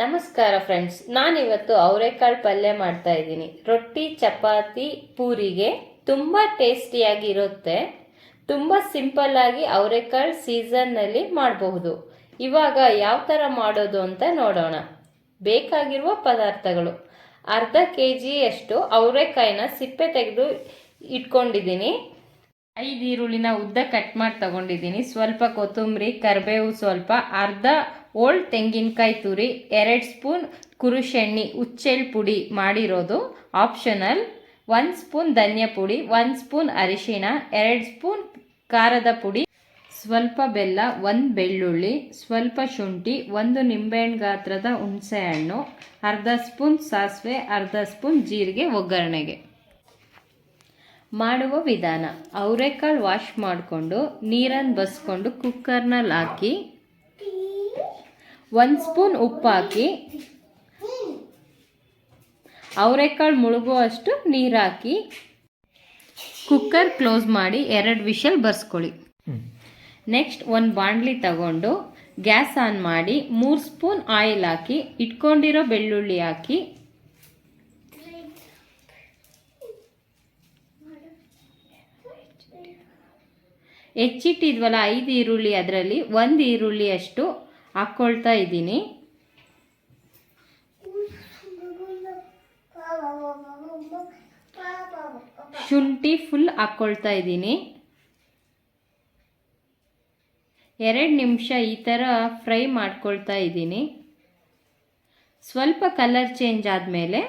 ನಮಸ್ಕಾರ ಫ್ರೆಂಡ್ಸ್ ನಾನಿವತ್ತು ಅವರೆಕಾಳು ಪಲ್ಯ ಮಾಡ್ತಾ ಇದ್ದೀನಿ. ರೊಟ್ಟಿ, ಚಪಾತಿ, ಪೂರಿಗೆ ತುಂಬ ಟೇಸ್ಟಿಯಾಗಿರುತ್ತೆ ತುಂಬ ಸಿಂಪಲ್ಲಾಗಿ ಅವರೆಕಾಳು ಸೀಸನ್ನಲ್ಲಿ ಮಾಡಬಹುದು. ಇವಾಗ ಯಾವ ಥರ ಮಾಡೋದು ಅಂತ ನೋಡೋಣ. ಬೇಕಾಗಿರುವ ಪದಾರ್ಥಗಳು. ಅರ್ಧ ಕೆ ಜಿಯಷ್ಟು ಅವರೆಕಾಯಿನ ಸಿಪ್ಪೆ ತೆಗೆದು ಇಟ್ಕೊಂಡಿದ್ದೀನಿ. ಐದು ಈರುಳ್ಳಿನ ಉದ್ದ ಕಟ್ ಮಾಡಿ ತಗೊಂಡಿದ್ದೀನಿ. ಸ್ವಲ್ಪ ಕೊತ್ತಂಬರಿ, ಕರಿಬೇವು ಸ್ವಲ್ಪ, ಅರ್ಧ ಓಲ್ಡ್ ತೆಂಗಿನಕಾಯಿ ತುರಿ, ಎರಡು ಸ್ಪೂನ್ ಕುರುಶೆಣ್ಣೆ ಉಚ್ಚೆಲ್ ಪುಡಿ ಮಾಡಿರೋದು ಆಪ್ಷನಲ್ ಒಂದು ಸ್ಪೂನ್ ಧನ್ಯ ಪುಡಿ, ಒಂದು ಸ್ಪೂನ್ ಅರಿಶಿಣ, ಎರಡು ಸ್ಪೂನ್ ಖಾರದ ಪುಡಿ, ಸ್ವಲ್ಪ ಬೆಲ್ಲ, ಒಂದು ಬೆಳ್ಳುಳ್ಳಿ, ಸ್ವಲ್ಪ ಶುಂಠಿ, ಒಂದು ನಿಂಬೆಹಣ್ಣು ಗಾತ್ರದ ಹುಣಸೆಹಣ್ಣು, ಅರ್ಧ ಸ್ಪೂನ್ ಸಾಸಿವೆ, ಅರ್ಧ ಸ್ಪೂನ್ ಜೀರಿಗೆ ಒಗ್ಗರಣೆಗೆ. ಮಾಡುವ ವಿಧಾನ. ಅವರೆಕಾಳು ವಾಶ್ ಮಾಡಿಕೊಂಡು ನೀರನ್ನು ಬಸ್ಕೊಂಡು ಕುಕ್ಕರ್ನಲ್ಲಿ ಹಾಕಿ ಒಂದು ಸ್ಪೂನ್ ಉಪ್ಪು ಹಾಕಿ ಅವರೆಕಾಳು ಮುಳುಗುವಷ್ಟು ನೀರು ಹಾಕಿ ಕುಕ್ಕರ್ ಕ್ಲೋಸ್ ಮಾಡಿ ಎರಡು ವಿಷಲ್ ಬರ್ಸ್ಕೊಳ್ಳಿ. ನೆಕ್ಸ್ಟ್ ಒಂದು ಬಾಣಲಿ ತಗೊಂಡು ಗ್ಯಾಸ್ ಆನ್ ಮಾಡಿ ಮೂರು ಸ್ಪೂನ್ ಆಯಿಲ್ ಹಾಕಿ ಇಟ್ಕೊಂಡಿರೋ ಬೆಳ್ಳುಳ್ಳಿ ಹಾಕಿ ಹೆಚ್ಚಿಟ್ಟಿದ್ವಲ್ಲ, ಐದು ಈರುಳ್ಳಿ ಅದರಲ್ಲಿ, ಒಂದು ಈರುಳ್ಳಿಯಷ್ಟು ಹಾಕ್ಕೊಳ್ತಾ ಇದ್ದೀನಿ. ಶುಂಠಿ ಫುಲ್ ಹಾಕ್ಕೊಳ್ತಾ ಇದ್ದೀನಿ. ಎರಡು ನಿಮಿಷ ಈ ಥರ ಫ್ರೈ ಮಾಡ್ಕೊಳ್ತಾ ಇದ್ದೀನಿ. ಸ್ವಲ್ಪ ಕಲರ್ ಚೇಂಜ್ ಆದಮೇಲೆ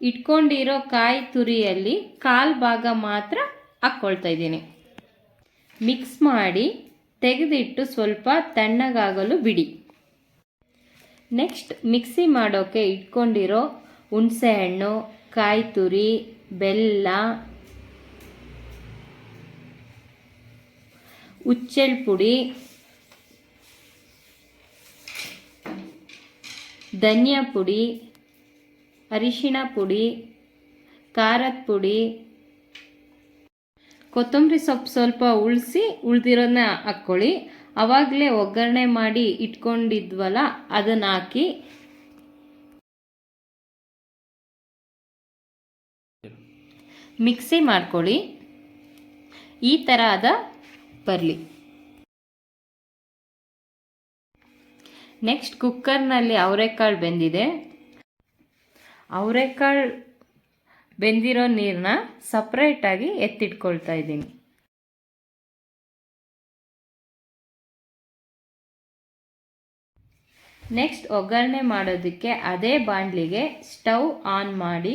ಇಟ್ಕೊಂಡಿರೋ ಕಾಯಿ ತುರಿಯಲ್ಲಿ ಕಾಲು ಭಾಗ ಮಾತ್ರ ಹಾಕ್ಕೊಳ್ತಾ ಇದ್ದೀನಿ. ಮಿಕ್ಸ್ ಮಾಡಿ ತೆಗೆದಿಟ್ಟು ಸ್ವಲ್ಪ ತಣ್ಣಗಾಗಲು ಬಿಡಿ. ನೆಕ್ಸ್ಟ್ ಮಿಕ್ಸಿ ಮಾಡೋಕ್ಕೆ ಇಟ್ಕೊಂಡಿರೋ ಹುಣಸೆಹಣ್ಣು ಕಾಯಿ ತುರಿ, ಬೆಲ್ಲ, ಉಚ್ಚೆಳ್ ಪುಡಿ, ಧನಿಯಾ ಪುಡಿ, ಅರಿಶಿಣ ಪುಡಿ, ಖಾರದ ಪುಡಿ ಕೊತ್ತಂಬರಿ ಸೊಪ್ಪು ಸ್ವಲ್ಪ ಉಳಿಸಿ ಉಳಿದಿರೋದನ್ನ ಹಾಕ್ಕೊಳ್ಳಿ. ಅವಾಗಲೇ ಒಗ್ಗರಣೆ ಮಾಡಿ ಇಟ್ಕೊಂಡಿದ್ವಲ್ಲ, ಅದನ್ನು ಹಾಕಿ. ಮಿಕ್ಸಿ ಮಾಡ್ಕೊಳ್ಳಿ. ಈ ಥರ ಅದ ಬರಲಿ. ನೆಕ್ಸ್ಟ್ ಕುಕ್ಕರ್ನಲ್ಲಿ ಅವರೆಕಾಳು ಬೆಂದಿದೆ. ಅವರೆಕಾಳು ಬೆಂದಿರೋ ನೀರನ್ನ ಸಪ್ರೇಟಾಗಿ ಎತ್ತಿಟ್ಕೊಳ್ತಾ ಇದ್ದೀನಿ. ನೆಕ್ಸ್ಟ್ ಒಗ್ಗರಣೆ ಮಾಡೋದಕ್ಕೆ ಅದೇ ಬಾಣಲಿಗೆ ಸ್ಟವ್ ಆನ್ ಮಾಡಿ,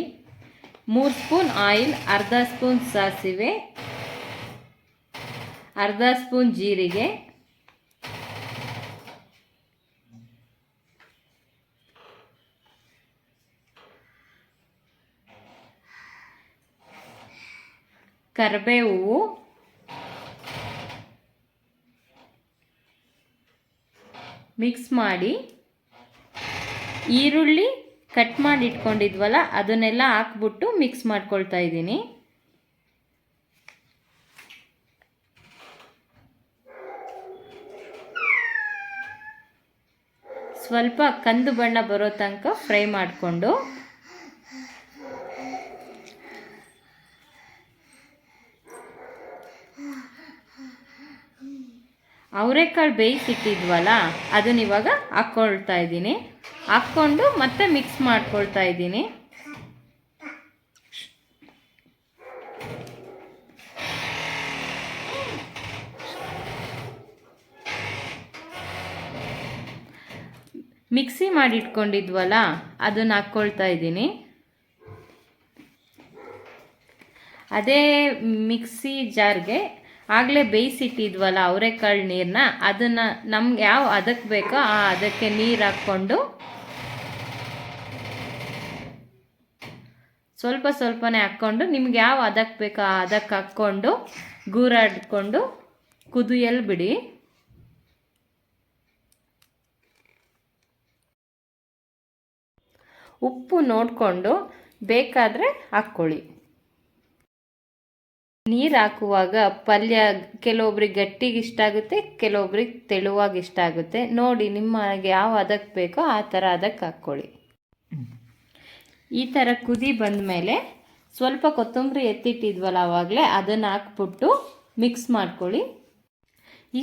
ಮೂರು ಸ್ಪೂನ್ ಆಯಿಲ್ ಅರ್ಧ ಸ್ಪೂನ್ ಸಾಸಿವೆ, ಅರ್ಧ ಸ್ಪೂನ್ ಜೀರಿಗೆ ಕರಿಬೇವು ಮಿಕ್ಸ್ ಮಾಡಿ, ಈರುಳ್ಳಿ ಕಟ್ ಮಾಡಿ ಇಟ್ಕೊಂಡಿದ್ವಲ್ಲ, ಅದನ್ನೆಲ್ಲ ಹಾಕ್ಬಿಟ್ಟು ಮಿಕ್ಸ್ ಮಾಡ್ಕೊಳ್ತಾ ಇದ್ದೀನಿ. ಸ್ವಲ್ಪ ಕಂದು ಬಣ್ಣ ಬರೋ ತನಕ ಫ್ರೈ ಮಾಡಿಕೊಂಡು ಅವರೆಕಾಳು ಬೇಯಿಸಿಟ್ಟಿದ್ವಲ್ಲ ಅದನ್ನ ಇವಾಗ ಹಾಕ್ಕೊಳ್ತಾ ಇದ್ದೀನಿ. ಹಾಕ್ಕೊಂಡು ಮತ್ತೆ ಮಿಕ್ಸ್ ಮಾಡ್ಕೊಳ್ತಾ ಇದ್ದೀನಿ. ಮಿಕ್ಸಿ ಮಾಡಿಟ್ಕೊಂಡಿದ್ವಲ್ಲ ಅದನ್ನು ಹಾಕ್ಕೊಳ್ತಾ ಇದ್ದೀನಿ. ಅದೇ ಮಿಕ್ಸಿ ಜಾರ್ಗೆ ಆಗಲೇ ಬೇಯಿಸಿಟ್ಟಿದ್ವಲ್ಲ ಅವರೆಕಾಳು ನೀರನ್ನ ಅದನ್ನು ನಮ್ಗೆ ಯಾವ ಅದಕ್ಕೆ ಬೇಕೋ ಆ ಅದಕ್ಕೆ ನೀರು ಹಾಕ್ಕೊಂಡು ಸ್ವಲ್ಪ ಸ್ವಲ್ಪನೇ ಹಾಕ್ಕೊಂಡು ನಿಮ್ಗೆ ಯಾವ ಅದಕ್ಕೆ ಬೇಕೋ ಆ ಅದಕ್ಕೆ ಹಾಕ್ಕೊಂಡು ಗೂರಾಡ್ಕೊಂಡು ಕುದಿಯಲ್ಲಿ ಬಿಡಿ. ಉಪ್ಪು ನೋಡಿಕೊಂಡು ಬೇಕಾದರೆ ಹಾಕ್ಕೊಳ್ಳಿ ನೀರು ಹಾಕುವಾಗ ಪಲ್ಯ ಕೆಲವೊಬ್ರಿಗೆ ಗಟ್ಟಿಗೆ ಇಷ್ಟ ಆಗುತ್ತೆ, ಕೆಲವೊಬ್ರಿಗೆ ತೆಳುವಾಗಿ ಇಷ್ಟ ಆಗುತ್ತೆ. ನೋಡಿ ನಿಮಗೆ ಯಾವ ಅದಕ್ಕೆ ಬೇಕೋ ಆ ಥರ ಅದಕ್ಕೆ ಹಾಕ್ಕೊಳ್ಳಿ. ಈ ಥರ ಕುದಿ ಬಂದ ಮೇಲೆ ಸ್ವಲ್ಪ ಕೊತ್ತಂಬರಿ ಎತ್ತಿಟ್ಟಿದ್ವಲ್ಲ ಆವಾಗಲೇ ಅದನ್ನು ಹಾಕ್ಬಿಟ್ಟು ಮಿಕ್ಸ್ ಮಾಡ್ಕೊಳ್ಳಿ.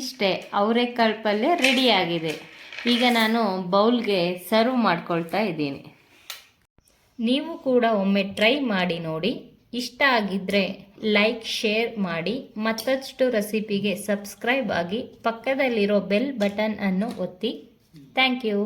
ಇಷ್ಟೇ, ಅವರೆಕಾಳು ಪಲ್ಯ ರೆಡಿಯಾಗಿದೆ ಈಗ ನಾನು ಬೌಲ್ಗೆ ಸರ್ವ್ ಮಾಡ್ಕೊಳ್ತಾ ಇದ್ದೀನಿ. ನೀವು ಕೂಡ ಒಮ್ಮೆ ಟ್ರೈ ಮಾಡಿ ನೋಡಿ. ಇಷ್ಟ ಆಗಿದ್ದರೆ ಲೈಕ್, ಶೇರ್ ಮಾಡಿ, ಮತ್ತಷ್ಟು ರೆಸಿಪಿಗೆ ಸಬ್ಸ್ಕ್ರೈಬ್ ಆಗಿ ಪಕ್ಕದಲ್ಲಿರೋ ಬೆಲ್ ಬಟನ್ ಅನ್ನು ಒತ್ತಿ. Thank you.